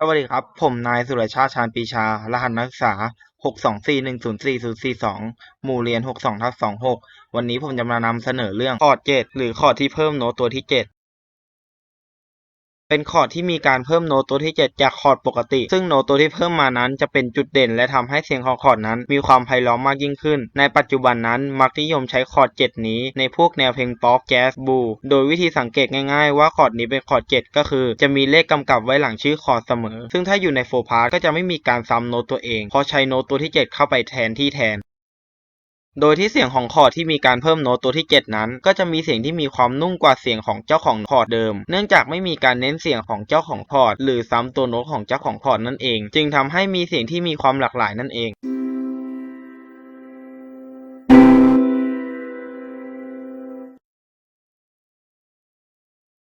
สวัสดีครับ ผมนายสุรชาติชาญปีชา รหัสนักศึกษา 624104042 หมู่เรียน 62ทับ26 วันนี้ผมจะมานำเสนอเรื่องคอร์ดหรือคอร์ดที่เพิ่มโน้ตตัวที่ 7 เป็นคอร์ดที่มีการเพิ่มโน้ตตัวที่ 7 จากคอร์ดปกติ ซึ่งโน้ตตัวที่เพิ่มมานั้นจะเป็นจุดเด่น และทำให้เสียงของคอร์ดนั้น มีความไพเราะมากยิ่งขึ้น ในปัจจุบันนั้นมักนิยมใช้คอร์ด 7 นี้ในพวกแนวเพลงป๊อปแจ๊สบูโดยวิธีสังเกตง่ายๆว่าคอร์ดนี้เป็นคอร์ด 7 ก็คือ จะมีเลขกำกับไว้หลังชื่อคอร์ดเสมอ ซึ่งถ้าอยู่ในโฟร์พาร์ก็จะไม่มีการซ้ำโน้ตตัวเองเพราะใช้โน้ตตัวที่ 7 เข้าไปแทนที่แทน โดยที่เสียงของคอร์ดที่มีการเพิ่มโน้ตตัวที่ 7 นั้น ก็จะมีเสียงที่มีความนุ่มกว่าเสียงของเจ้าของคอร์ดเดิม เนื่องจากไม่มีการเน้นเสียงของเจ้าของคอร์ดหรือซ้ำตัวโน้ตของเจ้าของคอร์ดนั่นเอง จึงทำให้มีเสียงที่มีความหลากหลายนั่นเอง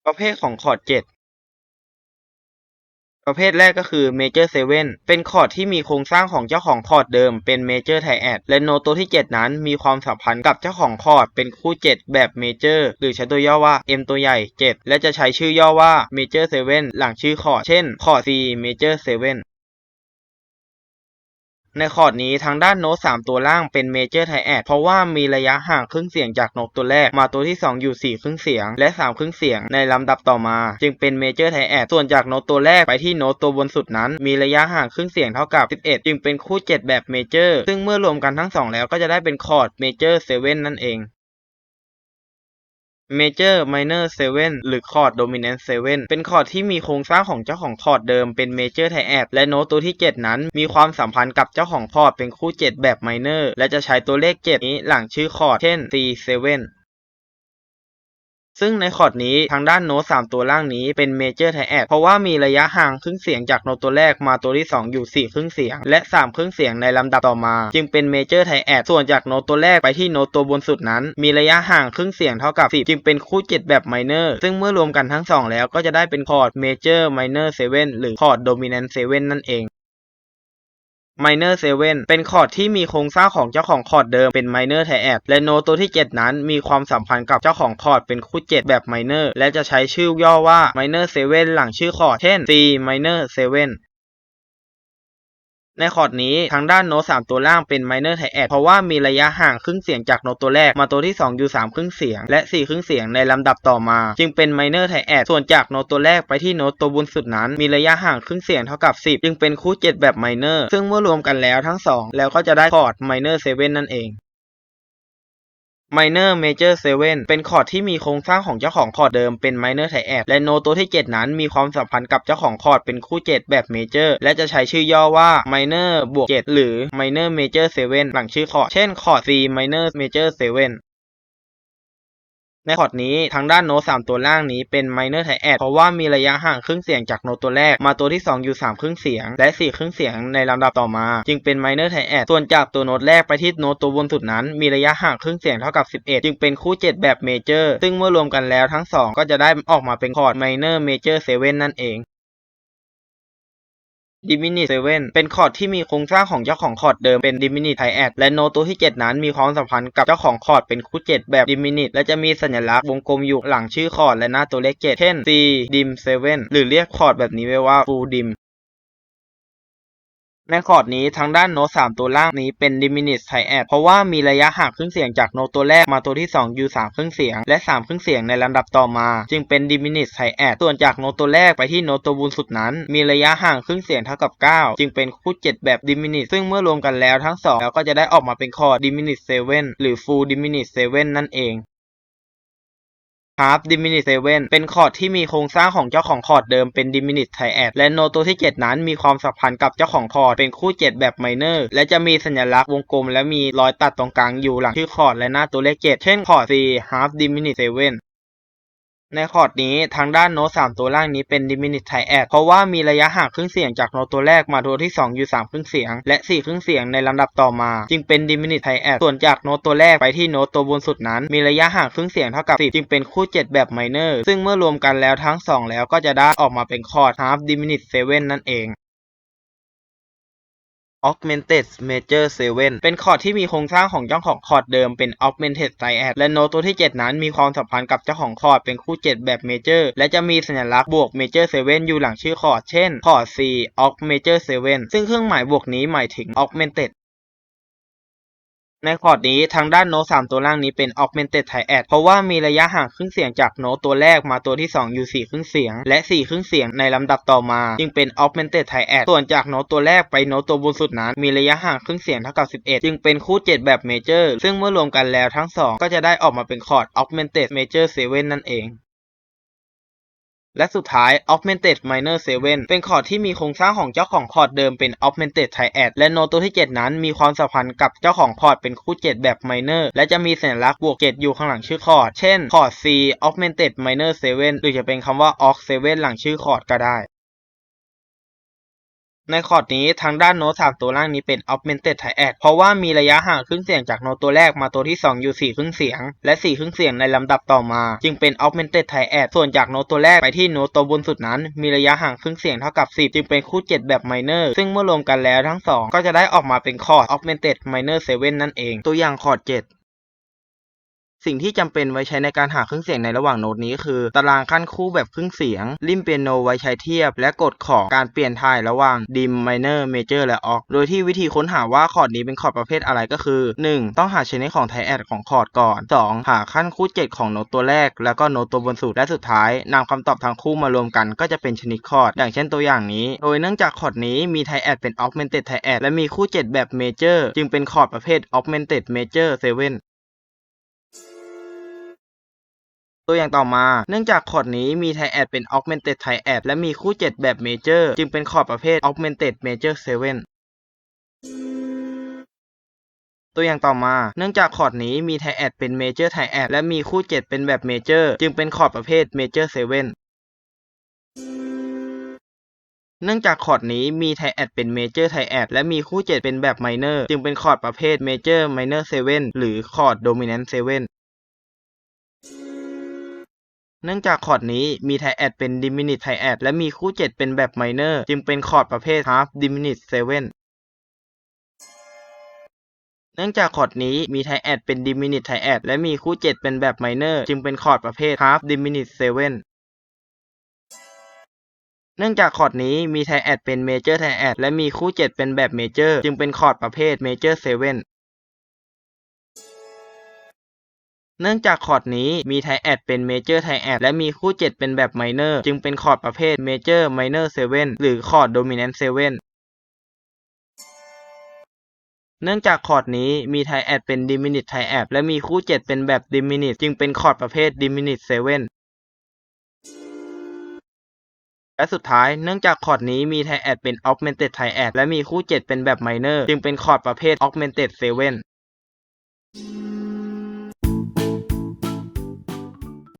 ประเภทของคอร์ด7 ประเภทแรกก็คือ Major 7 เป็นคอร์ดที่มีโครงสร้างของเจ้าของคอร์ดเดิมเป็น Major Triad และโน้ตตัวที่ 7 นั้นมีความสัมพันธ์กับเจ้าของคอร์ดเป็นคู่ 7 แบบ Major หรือใช้ตัวย่อว่า M ตัวใหญ่ 7 และจะใช้ชื่อย่อว่า Major 7 หลังชื่อคอร์ด เช่นคอร์ด C Major 7 ในคอร์ดนี้ทางด้านโน้ต3ตัวล่างเป็นเมเจอร์ไทแอดเพราะว่ามีระยะห่างครึ่งเสียงจากโน้ตตัวแรกมาตัวที่ 2 อยู่ 4 ครึ่งเสียง และ 3 ครึ่งเสียงในลำดับต่อมา จึงเป็นเมเจอร์ไทแอดส่วนจากโน้ตตัวแรกไปที่โน้ตตัวบนสุดนั้น มีระยะห่างครึ่งเสียงเท่ากับ 11 จึงเป็นคู่ 7 แบบเมเจอร์ซึ่งเมื่อรวมกันทั้ง 2 แล้วก็จะได้เป็นคอร์ดเมเจอร์เซเว่นนั่นเอง Major Minor 7หรือคอร์ด Dominant 7เป็นคอร์ดที่มีโครงสร้างของเจ้าของคอร์ดเดิมเป็น Major Triad และโน้ตตัวที่ 7 นั้น มีความสัมพันธ์กับเจ้าของคอร์ดเป็นคู่ 7 แบบ Minor และจะใช้ตัวเลข 7 นี้หลังชื่อคอร์ดเช่น C7 ซึ่งในคอร์ดนี้ทางด้านโน้ต3ตัวล่างนี้เป็น Major Triad เพราะว่ามีระยะห่างครึ่งเสียงจากโน้ตตัวแรกมาตัวที่ 2 อยู่ 4 ครึ่งเสียง และ 3 ครึ่งเสียงในลำดับต่อมา จึงเป็น Major Triad ส่วนจากโน้ตตัวแรกไปที่โน้ตตัวบนสุดนั้น มีระยะห่างครึ่งเสียงเท่ากับ 10 จึงเป็นคู่ 7 แบบ Minor ซึ่งเมื่อรวมกันทั้ง 2 แล้วก็จะได้เป็นคอร์ด Major Minor 7หรือคอร์ด Dominant 7นั่นเอง Minor 7เป็นคอร์ดที่มีโครงสร้างของเจ้าของคอร์ดเดิมเป็น Minor Triad และโนตตัวที่ 7 นั้นมีความสัมพันธ์กับเจ้าของคอร์ดเป็นคู่ 7 แบบ Minor และจะใช้ชื่อย่อว่า Minor 7หลังชื่อคอร์ดเช่น C Minor 7 ในคอร์ดนี้ทางด้านโน้ต3ตัวล่างเป็น Minor Triad เพราะว่ามีระยะห่างครึ่งเสียงจากโน้ตตัวแรกมาตัวที่ 2 อยู่ 3 ครึ่งเสียง และ 4 ครึ่งเสียงในลำดับต่อมา จึงเป็น Minor Triad ส่วนจากโน้ตตัวแรกไปที่โน้ตตัวบนสุดนั้น มีระยะห่างครึ่งเสียงเท่ากับ 10 จึงเป็นคู่ 7 แบบ Minor ซึ่งเมื่อรวมกันแล้วทั้ง 2 แล้วก็จะได้คอร์ด Minor 7 นั่นเอง Minor Major 7 เป็นคอร์ดที่มีโครงสร้างของเจ้าของคอร์ดเดิมเป็น Minor Triad และโน้ตตัวที่ 7 นั้นมีความสัมพันธ์กับเจ้าของคอร์ดเป็นคู่ 7 แบบ Major และจะใช้ชื่อย่อว่า Minor บวก 7 หรือ Minor Major 7 หลังชื่อคอร์ด เช่นคอร์ด C Minor Major 7 ในคอร์ดนี้ทางด้านโน้ต3ตัวล่างนี้เป็น Minor Triad เพราะว่ามีระยะห่างครึ่งเสียงจากโน้ตตัวแรกมาตัวที่ 2 อยู่ 3 ครึ่งเสียง และ 4 ครึ่งเสียงในลำดับต่อมา จึงเป็น Minor Triad ส่วนจากตัวโน้ตแรกไปที่โน้ตตัวบนสุดนั้น มีระยะห่างครึ่งเสียงเท่ากับ 11 จึงเป็นคู่ 7 แบบ Major ซึ่งเมื่อรวมกันแล้วทั้ง 2 ก็จะได้ออกมาเป็นคอร์ด Minor Major 7นั่นเอง Diminished 7เป็นคอร์ดที่มีโครงสร้างของเจ้าของคอร์ดเดิมเป็น Diminished Triad และโน้ตตัวที่ 7 นั้นมีความสัมพันธ์กับเจ้าของคอร์ดเป็นคู่ 7 แบบ d i m i n i t และจะมีสัญลักษณ์วงกลมอยู่หลังชื่อคอร์ดและหน้าตัวเลข 7 เช่น C Dim 7หรือเรียกคอร์ดแบบนี้ไว้ว่า Full Dim ในคอร์ดนี้ทางด้านโน้ต3ตัวล่างนี้เป็น diminished triad เพราะว่ามีระยะห่างครึ่งเสียงจากโน้ตตัวแรกมาตัวที่ 2 อยู่ 3 ครึ่งเสียง และ 3 ครึ่งเสียงในลำดับต่อมา จึงเป็น diminished triad ส่วนจากโน้ตตัวแรกไปที่โน้ตตัวบนสุดนั้น มีระยะห่างครึ่งเสียงเท่ากับ 9 จึงเป็นคู่7แบบ diminished ซึ่งเมื่อรวมกันแล้วทั้ง 2 แล้วก็จะได้ออกมาเป็นคอร์ด diminished 7หรือ full diminished 7นั่นเอง Half Diminished 7เป็นคอร์ดที่มีโครงสร้างของเจ้าของคอร์ดเดิมเป็น Diminished Triad และโน้ตตัวที่ 7 นั้นมีความสัมพันธ์กับเจ้าของคอร์ดเป็นคู่ 7 แบบ Minor และจะมีสัญลักษณ์วงกลมและมีรอยตัดตรงกลางอยู่หลังชื่อคอร์ดและหน้าตัวเลข 7 เช่นคอร์ด C Half Diminished 7 ในคอร์ดนี้ทางด้านโน้ต3ตัวล่างนี้เป็น diminished high add เพราะว่ามีระยะห่างครึ่งเสียงจากโน้ตตัวแรกมาตัวที่ 2 อยู่ 3 ครึ่งเสียง และ 4 ครึ่งเสียงในลำดับต่อมา จึงเป็น diminished high add ส่วนจากโน้ตตัวแรกไปที่โน้ตตัวบนสุดนั้น มีระยะห่างครึ่งเสียงเท่ากับ 10 จึงเป็นคู่ 7 แบบ minor ซึ่งเมื่อรวมกันแล้วทั้ง 2 แล้วก็จะได้ออกมาเป็นคอร์ด half diminished 7นั่นเอง Augmented Major 7 เป็นคอร์ดที่มีโครงสร้างของเจ้าของคอร์ดเดิมเป็น Augmented Triad และโน้ตตัวที่ 7 นั้นมีความสัมพันธ์กับเจ้าของคอร์ดเป็นคู่ 7 แบบ Major และจะมีสัญลักษณ์บวก Major 7 อยู่หลังชื่อคอร์ด เช่น คอร์ด C Aug Major 7 ซึ่งเครื่องหมายบวกนี้หมายถึง Augmented ในคอร์ดนี้ทางด้านโน้ต3ตัวล่างนี้เป็น Augmented Triad เพราะว่ามีระยะห่างครึ่งเสียงจากโน้ตตัวแรกมาตัวที่ 2 อยู่ 4 ครึ่งเสียง และ 4 ครึ่งเสียงในลำดับต่อมา จึงเป็น Augmented Triad ส่วนจากโน้ตตัวแรกไปโน้ตตัวบนสุดนั้น มีระยะห่างครึ่งเสียงเท่ากับ 11 จึงเป็นคู่ 7 แบบ Major ซึ่งเมื่อรวมกันแล้วทั้ง 2 ก็จะได้ออกมาเป็นคอร์ด Augmented Major 7 นั่นเอง และสุดท้าย Augmented Minor 7 เป็นคอร์ดที่มีโครงสร้างของเจ้าของคอร์ดเดิมเป็น Augmented Triad และโน้ตตัวที่ 7 นั้นมีความสัมพันธ์กับเจ้าของคอร์ดเป็นคู่ 7 แบบ Minor และจะมีสัญลักษณ์บวก 7 อยู่ข้างหลังชื่อคอร์ด เช่น คอร์ด C Augmented Minor 7 หรือจะเป็นคำว่า Aug 7 หลังชื่อคอร์ดก็ได้ ในคอร์ดนี้ทางด้านโน้ต3ตัวล่างนี้เป็น Augmented Triad เพราะว่ามีระยะห่างครึ่งเสียงจากโน้ตตัวแรกมาตัวที่ 2 อยู่ 4 ครึ่งเสียง และ 4 ครึ่งเสียงในลำดับต่อมา จึงเป็น Augmented Triad ส่วนจากโน้ตตัวแรกไปที่โน้ตตัวบนสุดนั้น มีระยะห่างครึ่งเสียงเท่ากับ 10 จึงเป็นคู่ 7 แบบ Minor ซึ่งเมื่อรวมกันแล้วทั้ง 2 ก็จะได้ออกมาเป็นคอร์ด Augmented Minor 7 นั่นเอง ตัวอย่างคอร์ด 7 สิ่งที่จำเป็นไว้ใช้ในการหาเครื่องเสียงในระหว่างโน้ตนี้คือ ตารางขั้นคู่แบบครึ่งเสียง ริมเปียโนไว้ใช้เทียบ และกฎของการเปลี่ยนถ่ายระหว่างดิมไมเนอร์เมเจอร์และออกโดยที่วิธีค้นหาว่าคอร์ดนี้เป็นคอร์ดประเภทอะไรก็คือ 1. ต้องหาชนิดของไทแอดของคอร์ดก่อน 2. หาขั้นคู่ 7 ของโน้ตตัวแรก แล้วก็โน้ตตัวบนสุดและสุดท้ายนำคำตอบทั้งคู่มารวมกันก็จะเป็นชนิดคอร์ดอย่างเช่นตัวอย่างนี้ โดยเนื่องจากคอร์ดนี้มีไทแอดเป็น augmented ไทแอดและมีคู่ 7 แบบเมเจอร์จึงเป็นคอร์ดประเภท augmented major 7 ตัวอย่างต่อมา เนื่องจากคอร์ดนี้มีไทแอดเป็น augmented triad และมีคู่ 7 แบบ major จึงเป็นคอร์ดประเภท augmented major 7ตัวอย่างต่อมา เนื่องจากคอร์ดนี้มีไทแอดเป็น major triad และมีคู่ 7 เป็นแบบ major จึงเป็นคอร์ดประเภท major 7เนื่องจากคอร์ดนี้มีไทแอดเป็น major triad และมีคู่ 7 เป็นแบบ minor จึงเป็นคอร์ดประเภท major minor 7หรือคอร์ด dominant 7เนื่ เนื่องจากคอร์ดนี้มีไทแอดเป็น diminished triad และมีคู่ 7 เป็นแบบ minor จึงเป็นคอร์ดประเภท half diminished 7เนื่องจากคอร์ดนี้มีไทแอดเป็น diminished triad และมีคู่ 7 เป็นแบบ minor จึงเป็นคอร์ดประเภท half diminished 7เนื่องจากคอร์ดนี้มีไทแอดเป็น major triad และมีคู่ 7 เป็นแบบ major จึงเป็นคอร์ดประเภท major 7เนื่น นื่องจากคอร์ดนี้มีไทแอดเป็น major triad และมีคู่ 7 เป็นแบบ minor จึงเป็นคอร์ดประเภท major minor 7หรือคอร์ด dominant 7เซเว่นเนื่องจากคอร์ดนี้มีไทแอดเป็น diminished triad และมีคู่ 7 เป็นแบบ diminished จึงเป็นคอร์ดประเภท diminished 7และสุดท้ายเนื่องจากคอร์ดนี้มีไทแอดเป็น augmented triad และมีคู่ 7 เป็นแบบ minor จึงเป็นคอร์ดประเภท augmented 7